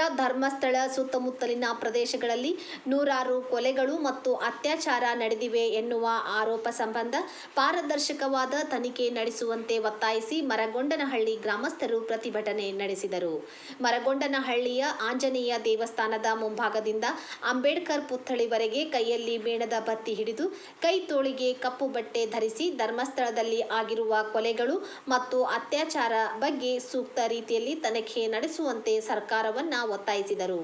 ಕ್ಷೇತ್ರ ಧರ್ಮಸ್ಥಳ ಸುತ್ತಮುತ್ತಲಿನ ಪ್ರದೇಶಗಳಲ್ಲಿ ನೂರಾರು ಕೊಲೆಗಳು ಮತ್ತು ಅತ್ಯಾಚಾರ ನಡೆದಿವೆ ಎನ್ನುವ ಆರೋಪ ಸಂಬಂಧ ಪಾರದರ್ಶಕವಾದ ತನಿಖೆ ನಡೆಸುವಂತೆ ಒತ್ತಾಯಿಸಿ ಮರಗೊಂಡನಹಳ್ಳಿ ಗ್ರಾಮಸ್ಥರು ಪ್ರತಿಭಟನೆ ನಡೆಸಿದರು. ಮರಗೊಂಡನಹಳ್ಳಿಯ ಆಂಜನೇಯ ದೇವಸ್ಥಾನದ ಮುಂಭಾಗದಿಂದ ಅಂಬೇಡ್ಕರ್ ಪುತ್ಥಳಿವರೆಗೆ ಕೈಯಲ್ಲಿ ಮೇಣದ ಬತ್ತಿ ಹಿಡಿದು ಕೈ ತೋಳಿಗೆ ಕಪ್ಪು ಬಟ್ಟೆ ಧರಿಸಿ ಧರ್ಮಸ್ಥಳದಲ್ಲಿ ಆಗಿರುವ ಕೊಲೆಗಳು ಮತ್ತು ಅತ್ಯಾಚಾರ ಬಗ್ಗೆ ಸೂಕ್ತ ರೀತಿಯಲ್ಲಿ ತನಿಖೆ ನಡೆಸುವಂತೆ ಸರ್ಕಾರವನ್ನ ಒತ್ತಾಯಿಸಿದರು.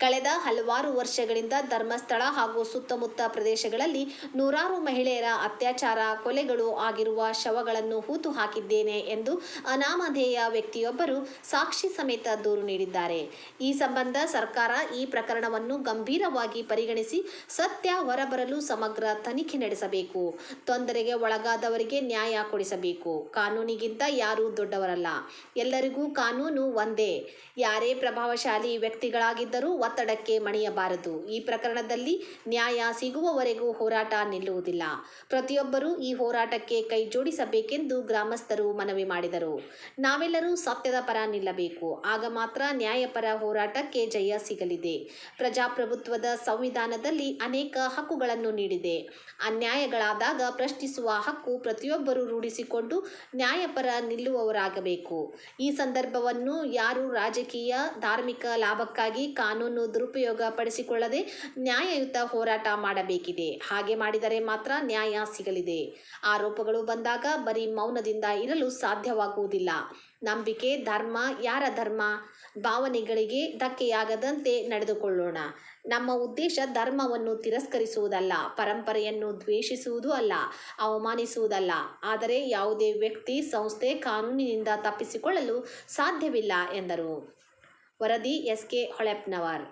ಕಳೆದ ಹಲವಾರು ವರ್ಷಗಳಿಂದ ಧರ್ಮಸ್ಥಳ ಹಾಗೂ ಸುತ್ತಮುತ್ತ ಪ್ರದೇಶಗಳಲ್ಲಿ ನೂರಾರು ಮಹಿಳೆಯರ ಅತ್ಯಾಚಾರ, ಕೊಲೆಗಳು ಆಗಿರುವ ಶವಗಳನ್ನು ಹೂತು ಹಾಕಿದ್ದೇನೆ ಎಂದು ಅನಾಮಧೇಯ ವ್ಯಕ್ತಿಯೊಬ್ಬರು ಸಾಕ್ಷಿ ಸಮೇತ ದೂರು ನೀಡಿದ್ದಾರೆ. ಈ ಸಂಬಂಧ ಸರ್ಕಾರ ಈ ಪ್ರಕರಣವನ್ನು ಗಂಭೀರವಾಗಿ ಪರಿಗಣಿಸಿ ಸತ್ಯ ಹೊರಬರಲು ಸಮಗ್ರ ತನಿಖೆ ನಡೆಸಬೇಕು. ತೊಂದರೆಗೆ ಒಳಗಾದವರಿಗೆ ನ್ಯಾಯ ಕೊಡಿಸಬೇಕು. ಕಾನೂನಿಗಿಂತ ಯಾರೂ ದೊಡ್ಡವರಲ್ಲ. ಎಲ್ಲರಿಗೂ ಕಾನೂನು ಒಂದೇ. ಯಾರೇ ಪ್ರಭಾವಶಾಲಿ ವ್ಯಕ್ತಿಗಳಾಗಿದ್ದರೂ ಒತ್ತಡಕ್ಕೆ ಮಣಿಯಬಾರದು. ಈ ಪ್ರಕರಣದಲ್ಲಿ ನ್ಯಾಯ ಸಿಗುವವರೆಗೂ ಹೋರಾಟ ನಿಲ್ಲುವುದಿಲ್ಲ. ಪ್ರತಿಯೊಬ್ಬರೂ ಈ ಹೋರಾಟಕ್ಕೆ ಕೈ ಜೋಡಿಸಬೇಕೆಂದು ಗ್ರಾಮಸ್ಥರು ಮನವಿ ಮಾಡಿದರು. ನಾವೆಲ್ಲರೂ ಸತ್ಯದ ಪರ ನಿಲ್ಲಬೇಕು. ಆಗ ಮಾತ್ರ ನ್ಯಾಯಪರ ಹೋರಾಟಕ್ಕೆ ಜಯ ಸಿಗಲಿದೆ. ಪ್ರಜಾಪ್ರಭುತ್ವದ ಸಂವಿಧಾನದಲ್ಲಿ ಅನೇಕ ಹಕ್ಕುಗಳನ್ನು ನೀಡಿದೆ. ಅನ್ಯಾಯಗಳಾದಾಗ ಪ್ರಶ್ನಿಸುವ ಹಕ್ಕು ಪ್ರತಿಯೊಬ್ಬರೂ ರೂಢಿಸಿಕೊಂಡು ನ್ಯಾಯಪರ ನಿಲ್ಲುವವರಾಗಬೇಕು. ಈ ಸಂದರ್ಭವನ್ನು ಯಾರು ರಾಜಕೀಯ, ಧಾರ್ಮಿಕ ಲಾಭಕ್ಕಾಗಿ ಕಾನೂನು ದುರುಪಯೋಗ ಪಡಿಸಿಕೊಳ್ಳದೆ ನ್ಯಾಯಯುತ ಹೋರಾಟ ಮಾಡಬೇಕಿದೆ. ಹಾಗೆ ಮಾಡಿದರೆ ಮಾತ್ರ ನ್ಯಾಯ ಸಿಗಲಿದೆ. ಆರೋಪಗಳು ಬಂದಾಗ ಬರೀ ಮೌನದಿಂದ ಇರಲು ಸಾಧ್ಯವಾಗುವುದಿಲ್ಲ. ನಂಬಿಕೆ, ಧರ್ಮ, ಯಾರ ಧರ್ಮ? ಭಾವನೆಗಳಿಗೆ ಧಕ್ಕೆಯಾಗದಂತೆ ನಡೆದುಕೊಳ್ಳೋಣ. ನಮ್ಮ ಉದ್ದೇಶ ಧರ್ಮವನ್ನು ತಿರಸ್ಕರಿಸುವುದಲ್ಲ, ಪರಂಪರೆಯನ್ನು ದ್ವೇಷಿಸುವುದು ಅಲ್ಲ, ಅವಮಾನಿಸುವುದಲ್ಲ. ಆದರೆ ಯಾವುದೇ ವ್ಯಕ್ತಿ, ಸಂಸ್ಥೆ ಕಾನೂನಿನಿಂದ ತಪ್ಪಿಸಿಕೊಳ್ಳಲು ಸಾಧ್ಯವಿಲ್ಲ ಎಂದರು. ವರದಿ ಎಸ್ ಕೆ ಹೊಳೆಪ್ನವರ್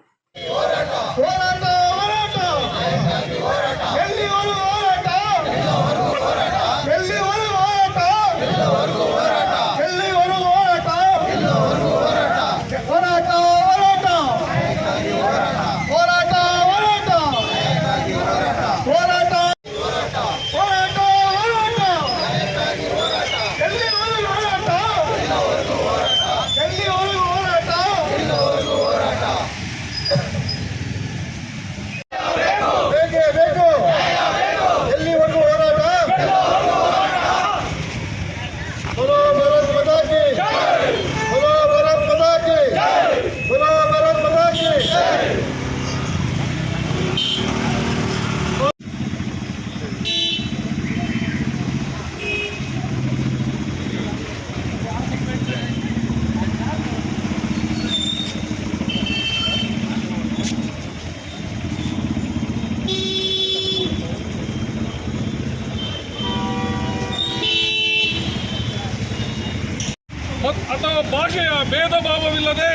ಅಥವಾ ಭಾಷೆಯ ಭೇದ ಭಾವವಿಲ್ಲದೆ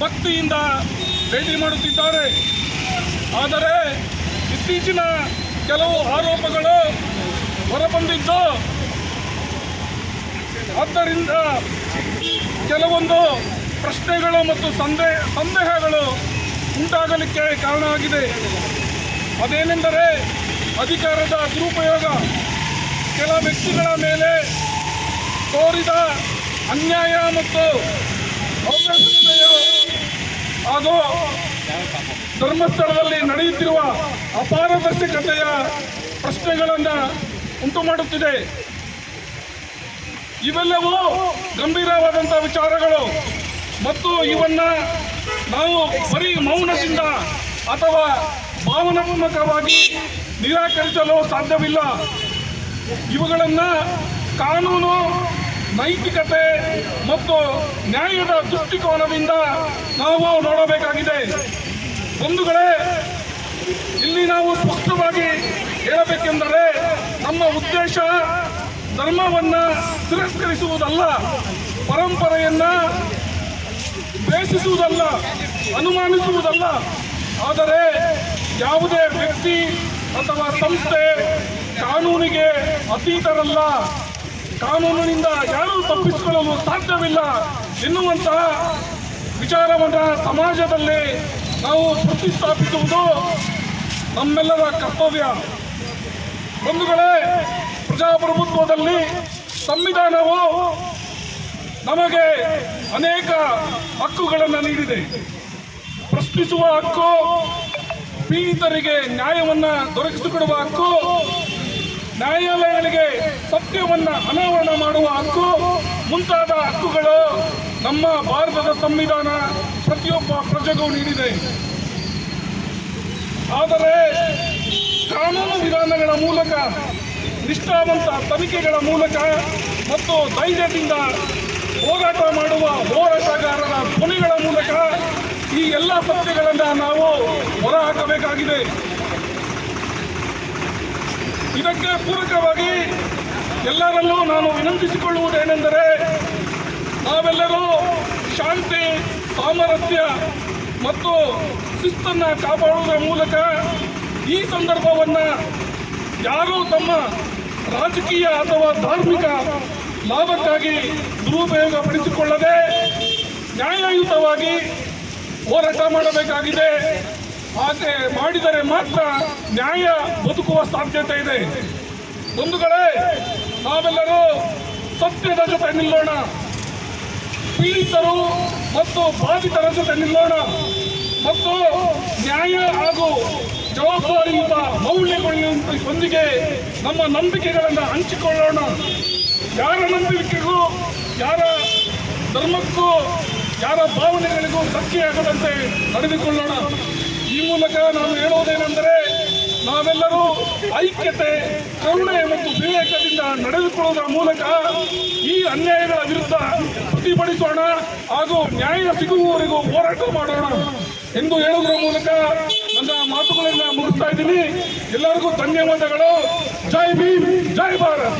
ಭಕ್ತಿಯಿಂದ ಭೇಟಿ ಮಾಡುತ್ತಿದ್ದಾರೆ. ಆದರೆ ಇತ್ತೀಚಿನ ಕೆಲವು ಆರೋಪಗಳು ಹೊರಬಂದಿದ್ದು, ಆದ್ದರಿಂದ ಕೆಲವೊಂದು ಪ್ರಶ್ನೆಗಳು ಮತ್ತು ಸಂದೇಹ ಸಂದೇಹಗಳು ಉಂಟಾಗಲಿಕ್ಕೆ ಕಾರಣ ಆಗಿದೆ. ಅದೇನೆಂದರೆ ಅಧಿಕಾರದ ದುರುಪಯೋಗ. ಕೆಲ ವ್ಯಕ್ತಿಗಳ ಮೇಲೆ ತೋರಿದ ಅನ್ಯಾಯ ಮತ್ತು ಹಾಗೂ ಧರ್ಮಸ್ಥಳದಲ್ಲಿ ನಡೆಯುತ್ತಿರುವ ಅಪಾರದರ್ಶಕತೆಯ ಪ್ರಶ್ನೆಗಳನ್ನು ಉಂಟು ಮಾಡುತ್ತಿದೆ. ಇವೆಲ್ಲವೂ ಗಂಭೀರವಾದಂಥ ವಿಚಾರಗಳು ಮತ್ತು ಇವನ್ನ ನಾವು ಬರೀ ಮೌನದಿಂದ ಅಥವಾ ಭಾವನಾತ್ಮಕವಾಗಿ ನಿರಾಕರಿಸಲು ಸಾಧ್ಯವಿಲ್ಲ. ಇವುಗಳನ್ನು ಕಾನೂನು ನೈತಿಕತೆ ಮತ್ತು ನ್ಯಾಯದ ದೃಷ್ಟಿಕೋನದಿಂದ ನಾವು ನೋಡಬೇಕಾಗಿದೆ. ಬಂಧುಗಳೇ, ಇಲ್ಲಿ ನಾವು ಸ್ಪಷ್ಟವಾಗಿ ಹೇಳಬೇಕೆಂದರೆ ನಮ್ಮ ಉದ್ದೇಶ ಧರ್ಮವನ್ನ ತಿರಸ್ಕರಿಸುವುದಲ್ಲ, ಪರಂಪರೆಯನ್ನು ದ್ವೇಷಿಸುವುದಲ್ಲ ಅನುಮಾನಿಸುವುದಲ್ಲ. ಆದರೆ ಯಾವುದೇ ವ್ಯಕ್ತಿ ಅಥವಾ ಸಂಸ್ಥೆ ಕಾನೂನಿಗೆ ಅತೀತರಲ್ಲ. ಕಾನೂನಿನಿಂದ ಯಾರೂ ತಪ್ಪಿಸಿಕೊಳ್ಳಲು ಸಾಧ್ಯವಿಲ್ಲ ಎನ್ನುವಂತಹ ವಿಚಾರವನ್ನು ಸಮಾಜದಲ್ಲಿ ನಾವು ಪ್ರತಿಷ್ಠಾಪಿಸುವುದು ನಮ್ಮೆಲ್ಲರ ಕರ್ತವ್ಯ. ಬಂಧುಗಳೇ, ಪ್ರಜಾಪ್ರಭುತ್ವದಲ್ಲಿ ಸಂವಿಧಾನವು ನಮಗೆ ಅನೇಕ ಹಕ್ಕುಗಳನ್ನು ನೀಡಿದೆ. ಪ್ರಶ್ನಿಸುವ ಹಕ್ಕು, ಪೀಡಿತರಿಗೆ ನ್ಯಾಯವನ್ನು ದೊರಕಿಸಿಕೊಡುವ ಹಕ್ಕು, ನ್ಯಾಯಾಲಯಗಳಿಗೆ ಸತ್ಯವನ್ನ ಅನಾವರಣ ಮಾಡುವ ಹಕ್ಕು, ಮುಂತಾದ ಹಕ್ಕುಗಳು ನಮ್ಮ ಭಾರತದ ಸಂವಿಧಾನ ಪ್ರತಿಯೊಬ್ಬ ಪ್ರಜೆಗೂ ನೀಡಿದೆ. ಆದರೆ ಕಾನೂನು ವಿಧಾನಗಳ ಮೂಲಕ, ನಿಷ್ಠಾವಂತ ತನಿಖೆಗಳ ಮೂಲಕ ಮತ್ತು ಧೈರ್ಯದಿಂದ ಹೋರಾಟ ಮಾಡುವ ಹೋರಾಟಗಾರರ ಧ್ವನಿಗಳ ಮೂಲಕ ಈ ಎಲ್ಲ ಸತ್ಯಗಳನ್ನು ನಾವು ಹೊರಹಾಕಬೇಕಾಗಿದೆ. ಇದಕ್ಕೆ ಪೂರಕವಾಗಿ ಎಲ್ಲರಲ್ಲೂ ನಾನು ವಿನಂತಿಸಿಕೊಳ್ಳುವುದೇನೆಂದರೆ ನಾವೆಲ್ಲರೂ ಶಾಂತಿ, ಸಾಮರಸ್ಯ ಮತ್ತು ಶಿಸ್ತನ್ನು ಕಾಪಾಡುವುದರ ಮೂಲಕ ಈ ಸಂದರ್ಭವನ್ನು ಯಾರೂ ತಮ್ಮ ರಾಜಕೀಯ ಅಥವಾ ಧಾರ್ಮಿಕ ಲಾಭಕ್ಕಾಗಿ ದುರುಪಯೋಗ ಪಡಿಸಿಕೊಳ್ಳದೆ ನ್ಯಾಯಯುತವಾಗಿ ಹೋರಾಟ ಮಾಡಬೇಕಾಗಿದೆ. ಹಾಗೆ ಮಾಡಿದರೆ ಮಾತ್ರ ನ್ಯಾಯ ಬದುಕುವ ಸಾಧ್ಯತೆ ಇದೆ. ಬಂಧುಗಳೇ ನಾವೆಲ್ಲರೂ ಸತ್ಯದ ಜೊತೆ ನಿಲ್ಲೋಣ. ಪೀಡಿತರು ಮತ್ತು ಬಾಧಿತರ ಜೊತೆ ನಿಲ್ಲೋಣ. ಮತ್ತು ನ್ಯಾಯ ಹಾಗೂ ಜವಾಬ್ದಾರಿಯುತ ಮೌಲ್ಯಗಳೊಂದಿಗೆ ನಮ್ಮ ನಂಬಿಕೆಗಳನ್ನು ಹಂಚಿಕೊಳ್ಳೋಣ. ಯಾರ ನಂಬಿಕೆಗೂ, ಯಾರ ಧರ್ಮಕ್ಕೂ, ಯಾರ ಭಾವನೆಗಳಿಗೂ ಧಕ್ಕೆಯಾಗದಂತೆ ನಡೆದುಕೊಳ್ಳೋಣ. ಈ ಮೂಲಕ ನಾನು ಹೇಳುವುದೇನೆಂದರೆ ನಾವೆಲ್ಲರೂ ಐಕ್ಯತೆ, ಕರುಣೆ ಮತ್ತು ವಿವೇಕದಿಂದ ನಡೆದುಕೊಳ್ಳುವುದರ ಮೂಲಕ ಈ ಅನ್ಯಾಯಗಳ ವಿರುದ್ಧ ಪ್ರತಿಭಟಿಸೋಣ ಹಾಗೂ ನ್ಯಾಯ ಸಿಗುವವರೆಗೂ ಹೋರಾಟ ಮಾಡೋಣ ಎಂದು ಹೇಳುವುದರ ಮೂಲಕ ನನ್ನ ಮಾತುಗಳನ್ನು ಮುಗಿಸ್ತಾ ಇದ್ದೀನಿ. ಎಲ್ಲರಿಗೂ ಧನ್ಯವಾದಗಳು. ಜೈ ಭೀಮ್, ಜೈ ಭಾರತ್.